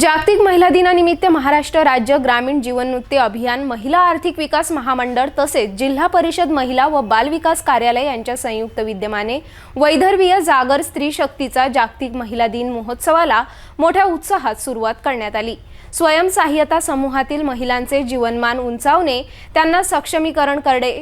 जागतिक महिला दिनानिमित्त महाराष्ट्र राज्य ग्रामीण जीवनवृत्ती अभियान महिला आर्थिक विकास महामंडळ तसेच जिल्हा परिषद महिला व बाल विकास कार्यालय यांच्या संयुक्त विद्यमाने वैदर्भीय जागर स्त्री शक्तीचा जागतिक महिला दिन महोत्सवाला मोठ्या उत्साहात सुरुवात करण्यात आली. स्वयंसहाय्यता समूहातील महिलांचे जीवनमान उंचावणे त्यांना सक्षमीकरण करणे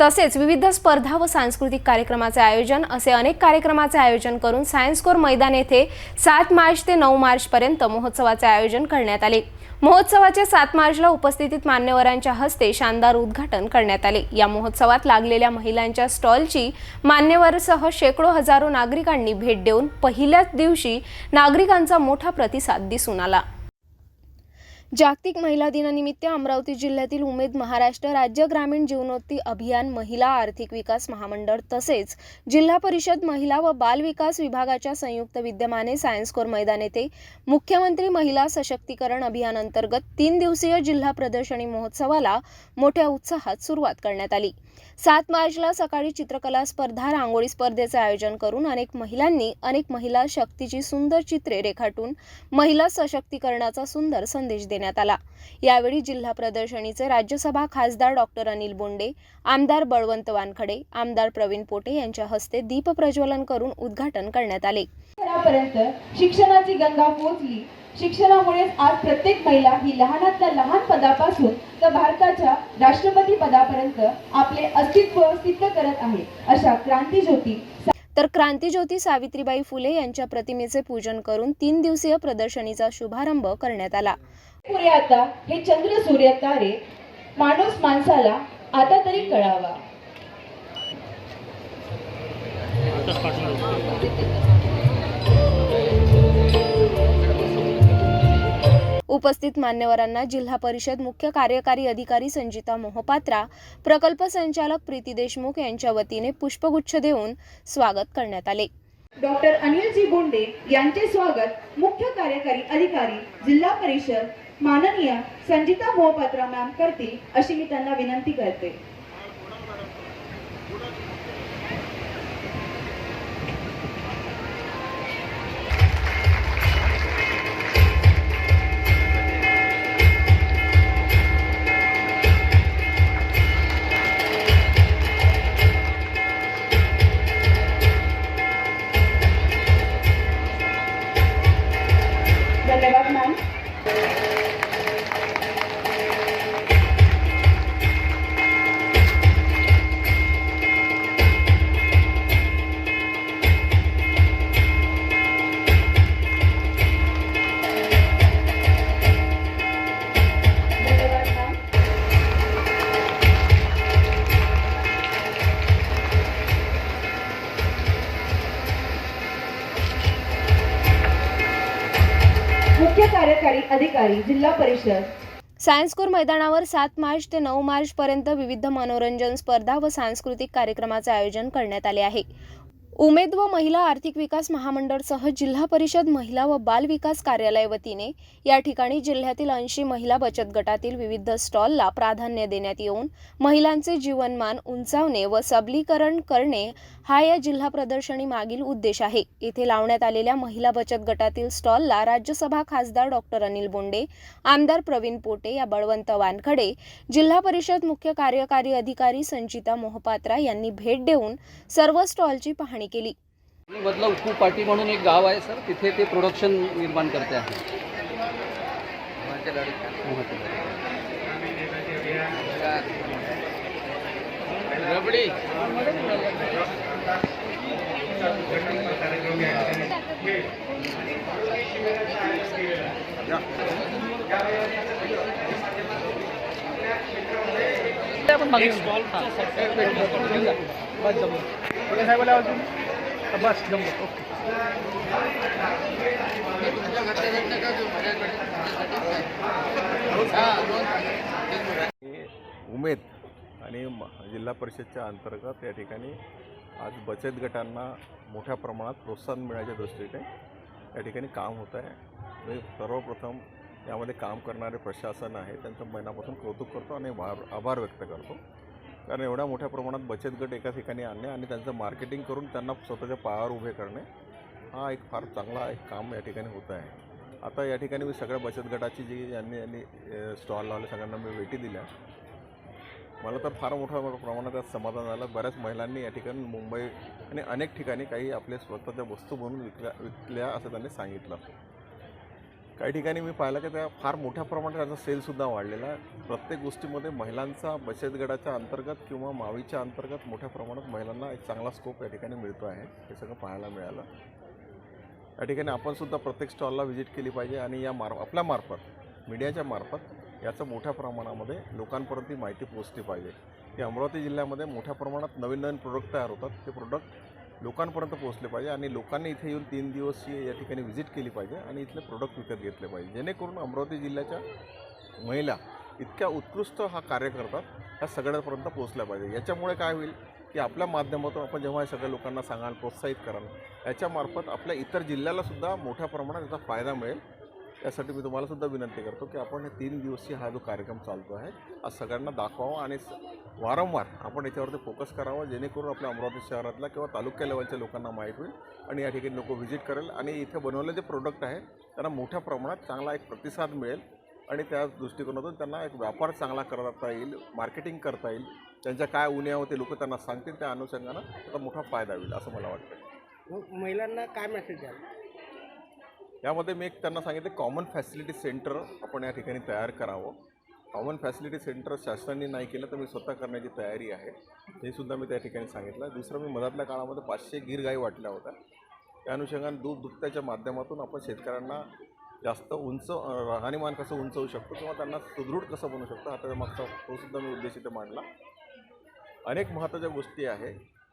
तसेच विविध स्पर्धा व सांस्कृतिक कार्यक्रमाचे आयोजन असे अनेक कार्यक्रमाचे आयोजन करून सायन्स कोर मैदान येथे सात मार्च ते नऊ मार्चपर्यंत महोत्सवाचे आयोजन करण्यात आले. महोत्सवाच्या सात मार्चला उपस्थितीत मान्यवरांच्या हस्ते शानदार उद्घाटन करण्यात आले. या महोत्सवात लागलेल्या महिलांच्या स्टॉलची मान्यवरसह शेकडो हजारो नागरिकांनी भेट देऊन पहिल्याच दिवशी नागरिकांचा मोठा प्रतिसाद दिसून आला. जागतिक महिला दिनानिमित्त अमरावती जिल्ह्यातील उमेद महाराष्ट्र राज्य ग्रामीण जीवनोत्ती अभियान महिला आर्थिक विकास महामंडळ तसेच जिल्हा परिषद महिला व बाल विकास विभागाच्या संयुक्त विद्यमाने सायन्स कोर मैदान येथे मुख्यमंत्री महिला सशक्तीकरण अभियानांतर्गत तीन दिवसीय जिल्हा प्रदर्शनी महोत्सवाला मोठ्या उत्साहात सुरुवात करण्यात आली. सात मार्चला सकाळी चित्रकला स्पर्धा रांगोळी स्पर्धेचे आयोजन करून अनेक महिलांनी अनेक महिला शक्तीची सुंदर चित्रे रेखाटून महिला सशक्तीकरणाचा सुंदर संदेश देण्यात आला. यावेळी जिल्हा प्रदर्शनीचे राज्यसभा खासदार डॉक्टर अनिल बोंडे आमदार बळवंत वानखडे आमदार प्रवीण पोटे यांच्या हस्ते दीप प्रज्वलन करून उद्घाटन करण्यात आले. शिक्षणाची गंगा पोहोचली. शिक्षणामुळेच आज प्रत्येक महिला ही लहानातल्या लहान पदापासून तर भारताच्या राष्ट्रपती पदापर्यंत आपले अस्तित्व सिद्ध करत आहे अशा क्रांतीज्योती तर क्रांतीज्योती सावित्रीबाई फुले यांच्या प्रतिमेचे पूजन करून तीन दिवसीय प्रदर्शनीचा शुभारंभ करण्यात आला. पुरे आता हे चंद्र सूर्य तारे माणूस माणसाला आता तरी कळावा. उपस्थित मान्यवरांना जिल्हा परिषद मुख्य कार्यकारी अधिकारी संजिता मोहपात्रा प्रकल्प संचालक प्रीती देशमुख यांच्या वतीने पुष्पगुच्छ देऊन स्वागत करण्यात आले. डॉक्टर अनिलजी बोंडे यांचे स्वागत मुख्य कार्यकारी अधिकारी जिल्हा परिषद माननीय संजिता मोहपात्रा मॅम करतील अशी मी त्यांना विनंती करते. जिल्हा परिषद. सायन्स कोर मैदानावर सात मार्च ते नऊ मार्च पर्यंत विविध मनोरंजन स्पर्धा व सांस्कृतिक कार्यक्रमाचे आयोजन करण्यात आले आहे. उमेद व महिला आर्थिक विकास महामंडळसह जिल्हा परिषद महिला व बाल विकास कार्यालय वतीने या ठिकाणी जिल्ह्यातील ऐंशी महिला बचत गटातील विविध स्टॉलला प्राधान्य देण्यात येऊन महिलांचे जीवनमान उंचावणे व सबलीकरण करणे हा या जिल्हा प्रदर्शनी मागील उद्देश आहे. येथे लावण्यात आलेल्या महिला बचत गटातील स्टॉलला राज्यसभा खासदार डॉक्टर अनिल बोंडे आमदार प्रवीण पोटे या बळवंत वानखडे जिल्हा परिषद मुख्य कार्यकारी अधिकारी संचिता मोहपात्रा यांनी भेट देऊन सर्व स्टॉलची पाहणी केली. मधलं उक्कू पाटी म्हणून एक गाव आहे सर. तिथे ते प्रोडक्शन निर्माण करते आहे. रबडी. आपण बस जमलं ओके. उमेद आणि म- जिल्हा परिषदच्या अंतर्गत या ठिकाणी आज बचत गटांना मोठ्या प्रमाणात प्रोत्साहन मिळण्याच्या दृष्टीने या ठिकाणी काम होत आहे. मी सर्वप्रथम यामध्ये काम करणारे प्रशासन आहे त्यांचं मनापासून कौतुक करतो आणि आभार व्यक्त करतो. कारण एवढ्या मोठ्या प्रमाणात बचत गट एका ठिकाणी आणणे आणि त्यांचं मार्केटिंग करून त्यांना स्वतःच्या पायावर उभे करणे हा एक फार चांगला एक काम या ठिकाणी होत आहे. आता या ठिकाणी मी सगळ्या बचत गटाची जी यांनी यांनी स्टॉल लावले सगळ्यांना मी भेटी दिल्या. मला तर फार मोठ्या प्रमाणात त्यात समाधान झालं. बऱ्याच महिलांनी या ठिकाणी मुंबई आणि अनेक ठिकाणी काही आपल्या स्वतःच्या वस्तू बनवून विकल्या विकल्या असं त्यांनी सांगितलं. काही ठिकाणी मी पाहिलं की त्या फार मोठ्या प्रमाणात त्याचा सेलसुद्धा वाढलेला आहे. प्रत्येक गोष्टीमध्ये महिलांचा बचत गटाच्या अंतर्गत किंवा मावीच्या अंतर्गत मोठ्या प्रमाणात महिलांना एक चांगला स्कोप या ठिकाणी मिळतो आहे. हे सगळं पाहायला मिळालं. या ठिकाणी आपणसुद्धा प्रत्येक स्टॉलला व्हिजिट केली पाहिजे आणि या मार आपल्या मार्फत मीडियाच्या मार्फत याचं मोठ्या प्रमाणामध्ये लोकांपर्यंत माहिती पोचली पाहिजे. की अमरावती जिल्ह्यामध्ये मोठ्या प्रमाणात नवीन नवीन प्रोडक्ट तयार होतात. ते प्रोडक्ट लोकांपर्यंत पोहोचले पाहिजे आणि लोकांनी इथे येऊन तीन दिवस ही या ठिकाणी व्हिजिट केली पाहिजे आणि इथले प्रोडक्ट विकत घेतले पाहिजे. जेणेकरून अमरावती जिल्ह्याच्या महिला इतक्या उत्कृष्ट हा कार्य करतात ह्या सगळ्यांपर्यंत पोहोचल्या पाहिजे. याच्यामुळे काय होईल की आपल्या माध्यमातून आपण जेव्हा हे सगळ्या लोकांना सांगाल प्रोत्साहित कराल याच्यामार्फत आपल्या इतर जिल्ह्यालासुद्धा मोठ्या प्रमाणात याचा फायदा मिळेल. यासाठी मी तुम्हाला सुद्धा विनंती करतो की आपण हे तीन दिवसीय हा जो कार्यक्रम चालतो आहे आज सगळ्यांना दाखवावा आणि वारंवार आपण याच्यावरती फोकस करावा जेणेकरून आपल्या अमरावती शहरातल्या किंवा तालुक्या लेवलच्या लोकांना माहीत होईल आणि या ठिकाणी लोक व्हिजिट करेल आणि इथे बनवलेले जे प्रोडक्ट आहे त्यांना मोठ्या प्रमाणात चांगला एक प्रतिसाद मिळेल आणि त्या दृष्टिकोनातून त्यांना एक व्यापार चांगला करता येईल मार्केटिंग करता येईल. त्यांच्या काय उन्या ते लोक त्यांना सांगतील त्या अनुषंगानं त्याचा मोठा फायदा होईल असं मला वाटतं मग हो, महिलांना काय मेसेज द्याल? यामध्ये मी एक त्यांना सांगितलं कॉमन फॅसिलिटी सेंटर आपण या ठिकाणी तयार करावं. कॉमन फॅसिलिटी सेंटर शासनाने नाही केलं तर मी स्वतः करण्याची तयारी आहे. हे सुद्धा मी त्या ठिकाणी सांगितलं. दुसरं मी मधातल्या काळामध्ये पाचशे गिर गाई वाटल्या होत्या. त्या अनुषंगाने दूध दुभत्याच्या माध्यमातून आपण शेतकऱ्यांना जास्त उंच राहणीमान कसं उंचवू शकतो किंवा त्यांना सुदृढ कसं बनवू शकतो हा त्याच्या मागचा तो सुद्धा मी उद्देश इथे मांडला. अनेक महत्त्वाच्या गोष्टी आहे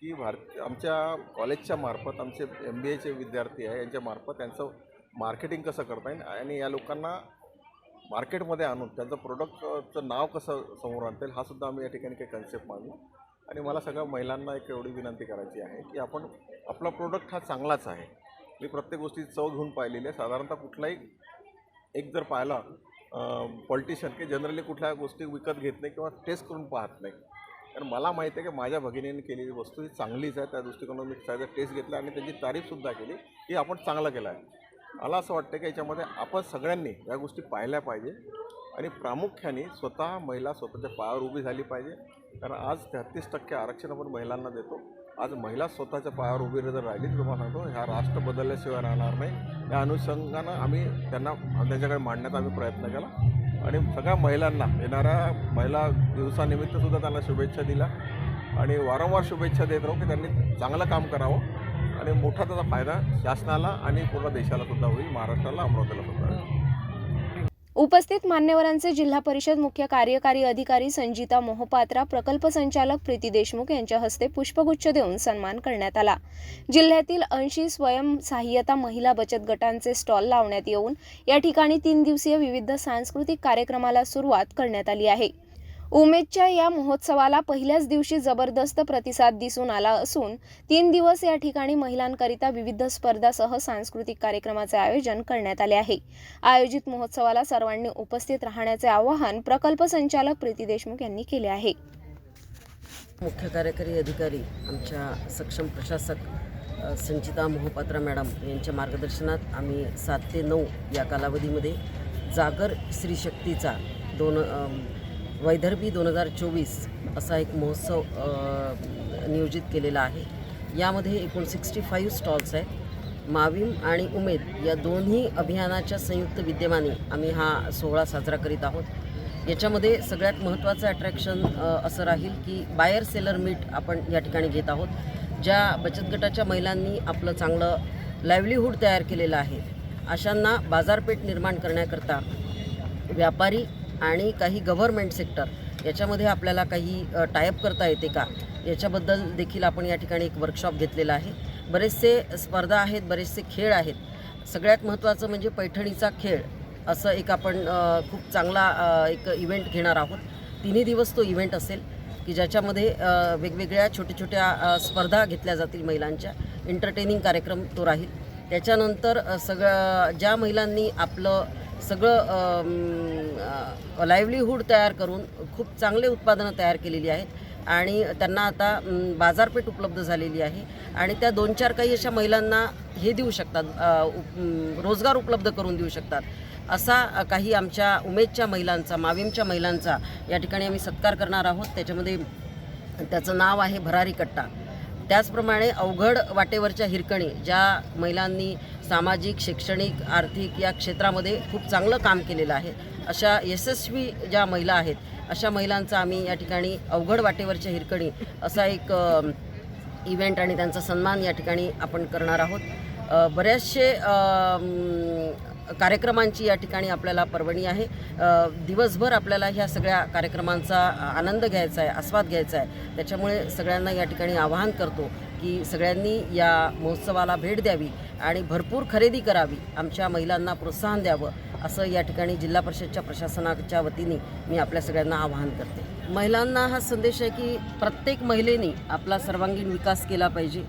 की भारत आमच्या कॉलेजच्या मार्फत आमचे एम बी एचे विद्यार्थी आहे यांच्या मार्फत त्यांचं मार्केटिंग कसं करता येईल आणि या लोकांना मार्केटमध्ये आणून त्यांचं प्रोडक्टचं नाव कसं समोर आणता येईल हा सुद्धा आम्ही या ठिकाणी काही कन्सेप्ट मांडला आणि मला सगळ्या महिलांना एक एवढी विनंती करायची आहे की आपण आपला प्रोडक्ट हा चांगलाच आहे. मी प्रत्येक गोष्टी चव घेऊन पाहिलेली आहे. साधारणतः कुठलाही एक जर पाहिला पॉलिटिशियन की जनरली कुठल्या गोष्टी विकत घेत नाही किंवा टेस्ट करून पाहत नाही. कारण मला माहिती आहे की माझ्या भगिनीने केलेली वस्तू ही चांगलीच आहे. त्या दृष्टिकोनातून मी त्याचा टेस्ट घेतला आणि त्याची तारीफसुद्धा केली की आपण चांगलं केलं आहे. मला असं वाटतं की याच्यामध्ये आपण सगळ्यांनी या गोष्टी पाहिल्या पाहिजे आणि प्रामुख्याने स्वतः महिला स्वतःच्या पायावर उभी झाली पाहिजे. कारण आज तेहतीस टक्के आरक्षण आपण महिलांना देतो. आज महिला स्वतःच्या पायावर उभी जर राहिली तर तुम्हाला सांगतो ह्या राष्ट्र बदलल्याशिवाय राहणार नाही. या अनुषंगानं आम्ही त्यांना त्यांच्याकडे मांडण्याचा आम्ही प्रयत्न केला. आणि सगळ्या महिलांना येणाऱ्या महिला दिवसानिमित्तसुद्धा त्यांना शुभेच्छा दिल्या. आणि वारंवार शुभेच्छा देत राहू की त्यांनी चांगलं काम करावं. आणि मोठा त्याचा फायदा शासनाला आणि पूर्ण देशाला सुद्धा होईल महाराष्ट्राला अमरावतीला सुद्धा होईल. उपस्थित मान्यवरांचे जिल्हा परिषद मुख्य कार्यकारी अधिकारी संजिता मोहपात्रा प्रकल्प संचालक प्रीती देशमुख यांच्या हस्ते पुष्पगुच्छ देऊन सन्मान करण्यात आला. जिल्ह्यातील ऐंशी स्वयंसहाय्यता महिला बचत गटांचे स्टॉल लावण्यात येऊन या ठिकाणी तीन दिवसीय विविध सांस्कृतिक कार्यक्रमाला सुरुवात करण्यात आली आहे. उमेदच्या या महोत्सवाला पहिल्याच दिवशी जबरदस्त प्रतिसाद दिसून आला असून तीन दिवस या ठिकाणी महिलांकरिता विविध स्पर्धासह सांस्कृतिक कार्यक्रमाचे आयोजन करण्यात आले आहे. आयोजित महोत्सवाला सर्वांनी उपस्थित राहण्याचे आवाहन प्रकल्प संचालक प्रीती देशमुख यांनी केले आहे. मुख्य कार्यकारी अधिकारी आमच्या सक्षम प्रशासक संचिता मोहपात्रा मॅडम यांच्या मार्गदर्शनात आम्ही सात ते नऊ या कालावधीमध्ये जागर स्त्रीशक्तीचा दोन वैदर्भी दोन हजार चोवीस असा एक महोत्सव नियोजित केलेला आहे. यामध्ये एकूण सिक्स्टी फाईव्ह स्टॉल्स आहेत. माविम आणि उमेद या दोन्ही अभियानाच्या संयुक्त विद्यमाने आम्ही हा सोहळा साजरा करीत आहोत. याच्यामध्ये सगळ्यात महत्त्वाचं अट्रॅक्शन असं राहील की बायर सेलर मीट आपण या ठिकाणी घेत आहोत. ज्या बचत गटाच्या महिलांनी आपलं चांगलं लाईव्हलीहूड तयार केलेलं आहे अशांना बाजारपेठ निर्माण करण्याकरता व्यापारी आणि काही गव्हर्मेंट सेक्टर याच्यामध्ये आपल्याला काही टायअप करता येते का? याच्याबद्दल देखील आपण या ठिकाणी एक वर्कशॉप घेतलेला आहे. बरेचसे स्पर्धा आहेत बरेचसे खेळ आहेत. सगळ्यात महत्त्वाचं म्हणजे पैठणीचा खेळ असं एक आपण खूप चांगला एक इव्हेंट घेणार आहोत. तिन्ही दिवस तो इव्हेंट असेल की ज्याच्यामध्ये वेगवेगळ्या छोट्या छोट्या स्पर्धा घेतल्या जातील महिलांच्या. एंटरटेनिंग कार्यक्रम तो राहील. त्याच्यानंतर सगळं ज्या महिलांनी आपलं सगळं लाईव्हलीहूड तयार करून खूप चांगले उत्पादनं तयार केलेली आहेत. आणि त्यांना आता बाजारपेठ उपलब्ध झालेली आहे. आणि त्या दोन चार काही अशा महिलांना हे देऊ शकतात उप- रोजगार उपलब्ध करून देऊ शकतात. असा काही आमच्या उमेदच्या महिलांचा माविमच्या महिलांचा या ठिकाणी आम्ही सत्कार करणार आहोत. त्याच्यामध्ये त्याचं नाव आहे भरारी कट्टा. त्याचप्रमाणे अवघड वाटेवरच्या हिरकणी ज्या महिलांनी सामाजिक शैक्षणिक आर्थिक या क्षेत्रामध्ये खूप चांगलं काम केलेलं आहे. अशा यशस्वी ज्या महिला आहेत अशा महिलांचा आम्ही या ठिकाणी अवघड वाटेवरच्या हिरकणी असा एक इव्हेंट आणि त्यांचा सन्मान या ठिकाणी आपण करणार आहोत. अ, बरेचसे कार्यक्रमांची या ठिकाणी आपल्याला पर्वणी आहे. दिवसभर आपल्याला ह्या सगळ्या कार्यक्रमांचा आनंद घ्यायचा आहे आस्वाद घ्यायचा आहे. त्याच्यामुळे सगळ्यांना या ठिकाणी आवाहन करतो. की सगळ्यांनी या महोत्सवाला भेट द्यावी आणि भरपूर खरेदी करावी. आमच्या महिलांना प्रोत्साहन द्यावं असं या ठिकाणी जिल्हा परिषदच्या प्रशासनाच्या वतीने मी आपल्या सगळ्यांना आवाहन करते. महिलांना हा संदेश आहे की प्रत्येक महिलेने आपला सर्वांगीण विकास केला पाहिजे.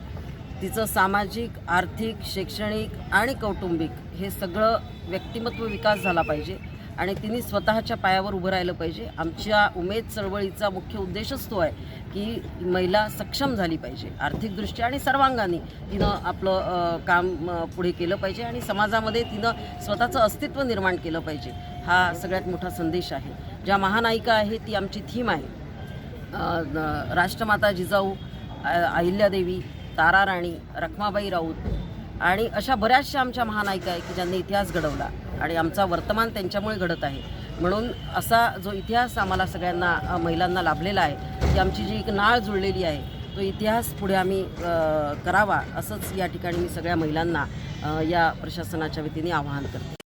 तिचं सामाजिक आर्थिक शैक्षणिक आणि कौटुंबिक हे सगळं व्यक्तिमत्व विकास झाला पाहिजे. आणि तिने स्वतःच्या पायावर उभं राहिलं पाहिजे. आमच्या उमेद चळवळीचा मुख्य उद्देशच तो आहे की महिला सक्षम झाली पाहिजे. आर्थिकदृष्ट्या आणि सर्वांगाने तिनं आपलं काम पुढे केलं पाहिजे आणि समाजामध्ये तिनं स्वतःचं अस्तित्व निर्माण केलं पाहिजे. हा सगळ्यात मोठा संदेश आहे. ज्या महानायिका आहे ती आमची थीम आहे. राष्ट्रमाता जिजाऊ अहिल्यादेवी तारा राणी रखमाबाई राऊत आणि अशा बऱ्याचशा आमच्या महानायिका आहे की ज्यांनी इतिहास घडवला. आणि आमचा वर्तमान त्यांच्यामुळे घडत आहे. म्हणून असा जो इतिहास आम्हाला सगळ्यांना महिलांना लाभलेला आहे की आमची जी एक नाळ जुळलेली आहे तो इतिहास पुढे आम्ही करावा असंच या ठिकाणी मी सगळ्या महिलांना या प्रशासनाच्या वतीने आवाहन करते.